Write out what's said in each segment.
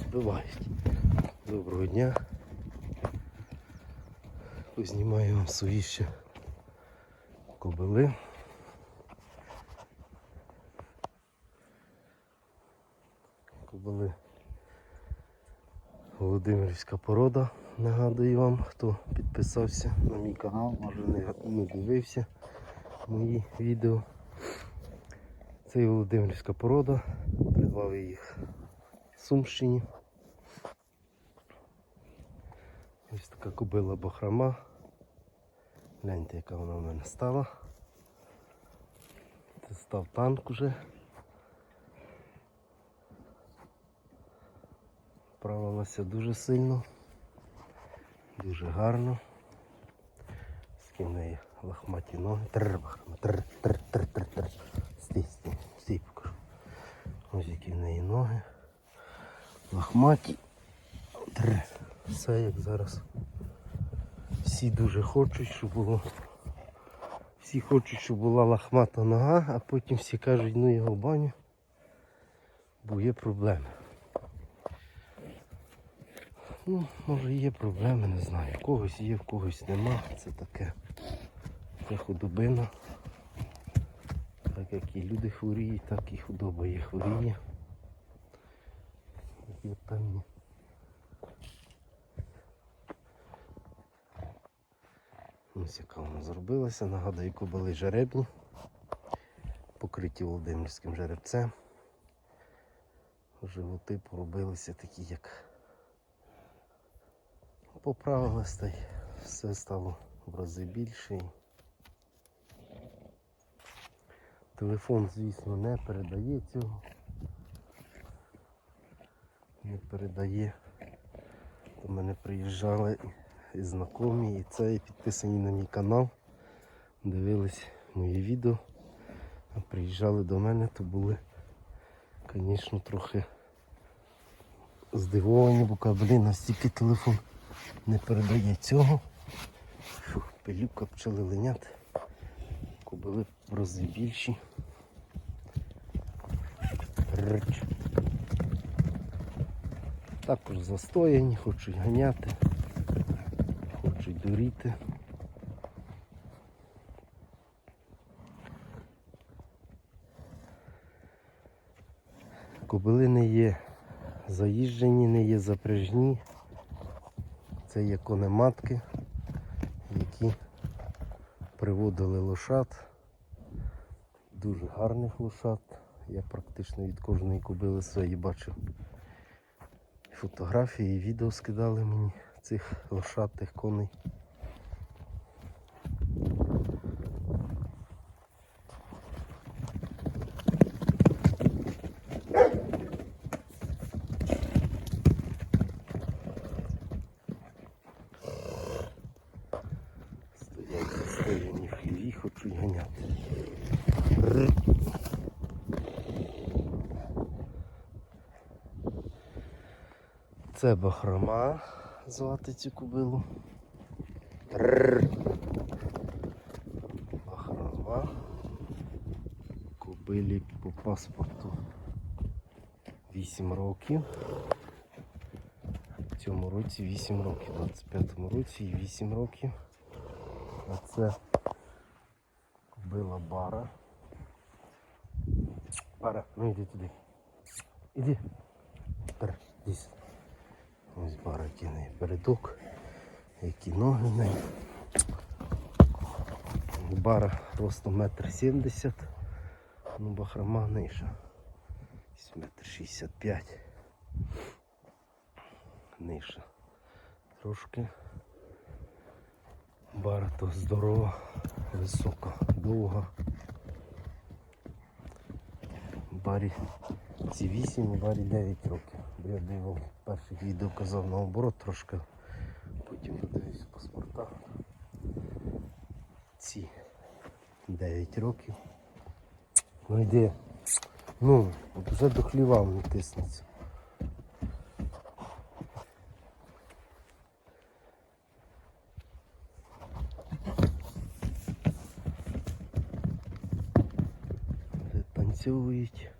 Збивають. Доброго дня. Познімаю вам свої ще кобили. Кобили Володимирівська порода. Нагадую вам, хто підписався на мій канал, може не, не дивився мої відео. Це Володимирівська порода. Придбав їх Сумщині. Ось така кобила бахрама. Гляньте, яка вона в мене стала. Це став танк уже. Вправилася дуже сильно, дуже гарно. З неї лохматі ноги. Трр, бахрама, трр, трр, трр, трр, трр. Стій, стій, стій. Ось які в неї ноги. Лохматі. Трр. Все як зараз. Всі дуже хочуть, щоб було. Всі хочуть, щоб була лохмата нога, а потім всі кажуть, ну його в баню, бо є проблеми. Ну, може є проблеми, не знаю. В когось є, в когось нема. Це таке. Це худобина. Так як і люди хворіють, так і худоба є хворіє. Ось яка вона зробилася. Нагадую, кобили жеребні, покриті Володимирським жеребцем. Животи поробилися такі, як поправилось, та й все стало в рази більше. Телефон, звісно, не передає цього. Не передає. До мене приїжджали і знайомі, і це і підписані на мій канал. Дивились мої відео. А приїжджали до мене, то були, звісно, трохи здивовані, бо блін, настільки телефон не передає цього. Фух, пилюка почали линяти. Кобили в рази більші. Також застояні, хочуть ганяти, хочуть дуріти. Кобили не є заїжджені, не є запряжні. Це є конематки, які приводили лошад. Дуже гарних лошад. Я практично від кожної кубили свої бачив фотографії, і відео скидали мені цих лошад, тих коней. Стоять застояні в хліві, хочуть ганяти. Р. Це бахрома звати цю кубилу. Бахрома. Кубилі по паспорту 8 років. В цьому році 8 років, в 25-му році і 8 років. А це кобила бара. Бара, ну йди туди. Іди. Сюди. Ось бара який передок, які ноги в неї. Бара ростом метр сімдесят, ну бахрома. Десь метр шістдесят п'ять. Нижча. Трошки. Бара то здорова, висока, довга. Барі ці 8, барі 9 років. Бо я дивив перших відео казав наоборот трошки. Потім подивився паспорта. Ці 9 років. Ну йде, Ну, от вже до хліва не тиснеться. Вже танцюють.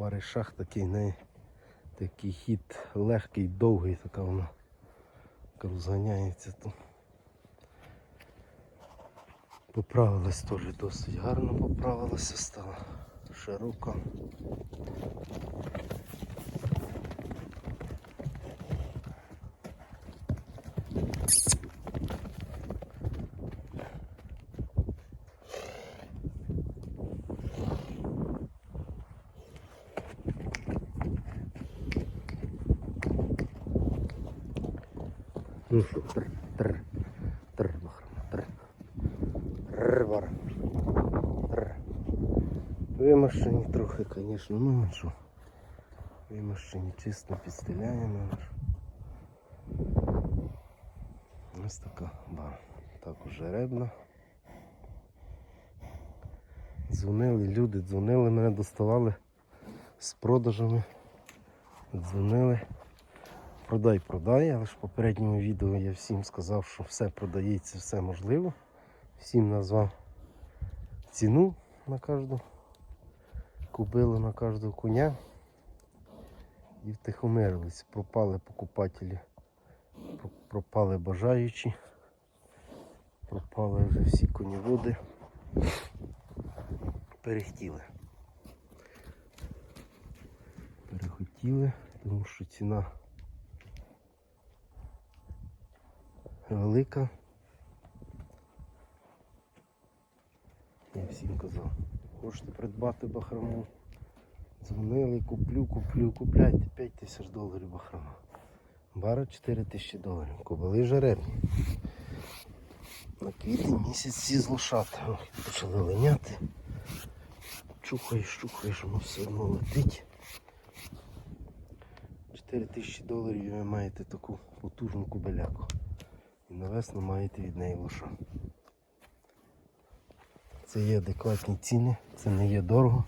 Баришах такий не такий хід легкий, довгий, така вона розганяється тут. Поправилась теж досить гарно поправилася, стала широка. Ну що, тр, тр, тр, тр, тр, бар, тр. Вимощені трохи, звісно, ну що. Вимощені чисто підстеляємо. Ось така бара. Так уже ребна. Дзвонили люди, дзвонили, мене доставали з продажами. Дзвонили. Продай, продай, але ж в попередньому відео я всім сказав, що все продається, все можливо. Всім назвав ціну на кожну купили на кожного коня і втихомирились. Пропали покупателі, пропали бажаючі, пропали вже всі коніводи. Перехтіли. Перехотіли, тому що ціна велика. Я всім казав, хочете придбати бахрому. Дзвонили, куплю, куплю, купляйте 5 тисяч доларів бахрома. Бара 4 тисячі доларів. Кобили жеребні. На квітень місяць всі злошати. Почали линяти. Чухаєш, чухаєш, воно все одно летить. 4 тисячі доларів і ви маєте таку потужну кобеляку. І на весну маєте від неї лоша. Це є адекватні ціни, це не є дорого.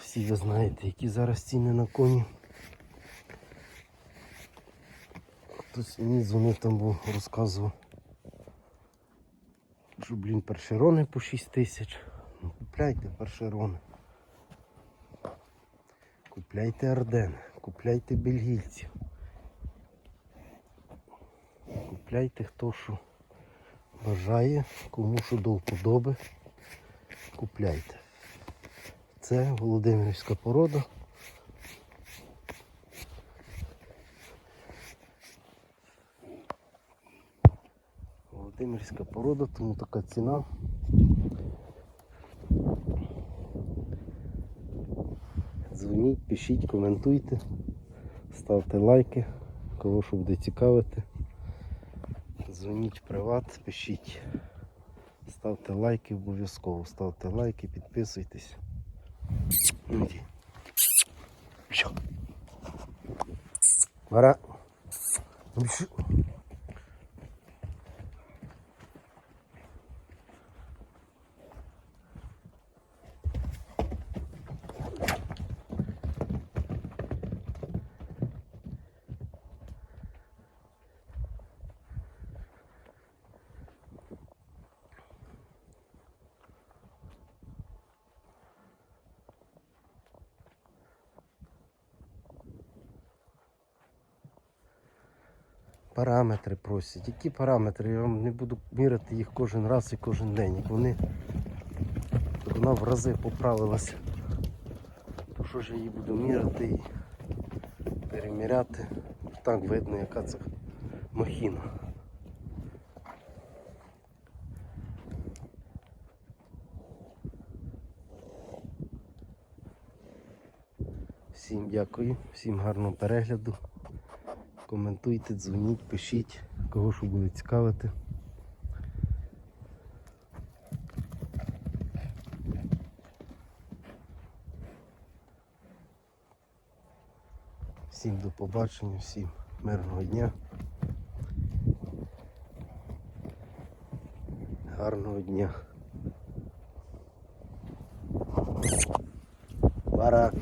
Всі ви знаєте, які зараз ціни на коні. Хтось мені дзвонив там був, розказував, що, блін, першерони по 6 тисяч. Ну, купляйте першерони. Купляйте Арден, купляйте бельгійців. Купляйте хто що бажає, кому що до вподоби. Купляйте. Це Володимирівська порода. Володимирська порода, тому така ціна. Дзвоніть, пишіть, коментуйте, ставте лайки, кого що буде цікавити. Дзвоніть приват, пишіть. Ставте лайки обов'язково, ставте лайки, підписуйтесь. Ну? Вара. Параметри просять. Які параметри? Я вам не буду міряти їх кожен раз і кожен день. Як вони вона в рази поправилася. То що ж я її буду міряти і переміряти. Так видно, яка це махіна. Всім дякую, всім гарного перегляду. Коментуйте, дзвоніть, пишіть, кого що буде цікавити. Всім до побачення, всім мирного дня. Гарного дня. Пара.